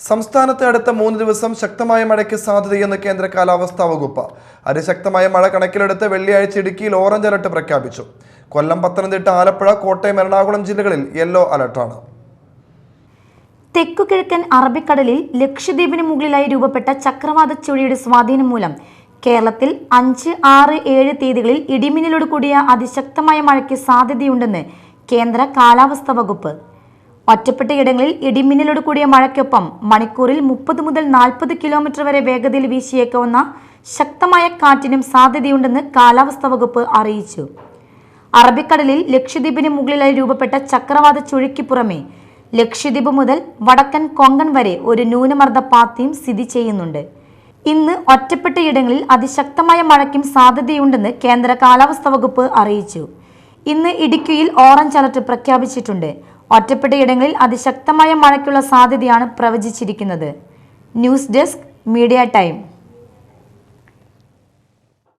സംസ്ഥാനത്ത് അടുത്ത മൂന്ന് ദിവസം ശക്തമായ മഴയ്ക്ക് സാധ്യതയെന്ന് കേന്ദ്ര കാലാവസ്ഥാ വകുപ്പ്. അതിശക്തമായ മഴ കണക്കിലെടുത്ത് വെള്ളിയാഴ്ച ഇടുക്കിയിൽ ഓറഞ്ച് അലർട്ട് പ്രഖ്യാപിച്ചു. കൊല്ലം പത്തനംതിട്ട ആലപ്പുഴ കോട്ടയം എറണാകുളം ജില്ലകളിൽ യെല്ലോ അലർട്ടാണ്. തെക്കുകിഴക്കൻ അറബിക്കടലിൽ ലക്ഷദ്വീപിന് മുകളിലായി രൂപപ്പെട്ട ചക്രവാത ചുഴിയുടെ സ്വാധീനം മൂലം കേരളത്തിൽ അഞ്ച് ആറ് ഏഴ് തീയതികളിൽ ഇടിമിന്നലോട് കൂടിയ അതിശക്തമായ മഴയ്ക്ക് സാധ്യതയുണ്ടെന്ന് കേന്ദ്ര കാലാവസ്ഥാ വകുപ്പ്. ഒറ്റപ്പെട്ട ഇടങ്ങളിൽ ഇടിമിന്നലോട് കൂടിയ മഴയ്ക്കൊപ്പം മണിക്കൂറിൽ മുപ്പത് മുതൽ നാൽപ്പത് കിലോമീറ്റർ വരെ വേഗതയിൽ വീശിയേക്കാവുന്ന ശക്തമായ കാറ്റിനും സാധ്യതയുണ്ടെന്ന് കാലാവസ്ഥാ വകുപ്പ് അറിയിച്ചു. അറബിക്കടലിൽ ലക്ഷദ്വീപിന് മുകളിലായി രൂപപ്പെട്ട ചക്രവാത ചുഴിക്ക് പുറമെ ലക്ഷദ്വീപ് മുതൽ വടക്കൻ കൊങ്കൺ വരെ ഒരു ന്യൂനമർദ്ദ പാത്തിയും സ്ഥിതി ചെയ്യുന്നുണ്ട്. ഇന്ന് ഒറ്റപ്പെട്ട ഇടങ്ങളിൽ അതിശക്തമായ മഴയ്ക്കും സാധ്യതയുണ്ടെന്ന് കേന്ദ്ര കാലാവസ്ഥാ വകുപ്പ് അറിയിച്ചു. ഇന്ന് ഇടുക്കിയിൽ ഓറഞ്ച് അലർട്ട് പ്രഖ്യാപിച്ചിട്ടുണ്ട്. ഒറ്റപ്പെട്ട ഇടങ്ങളിൽ അതിശക്തമായ മഴയ്ക്കുള്ള സാധ്യതയാണ് പ്രവചിച്ചിരിക്കുന്നത്. News desk media time.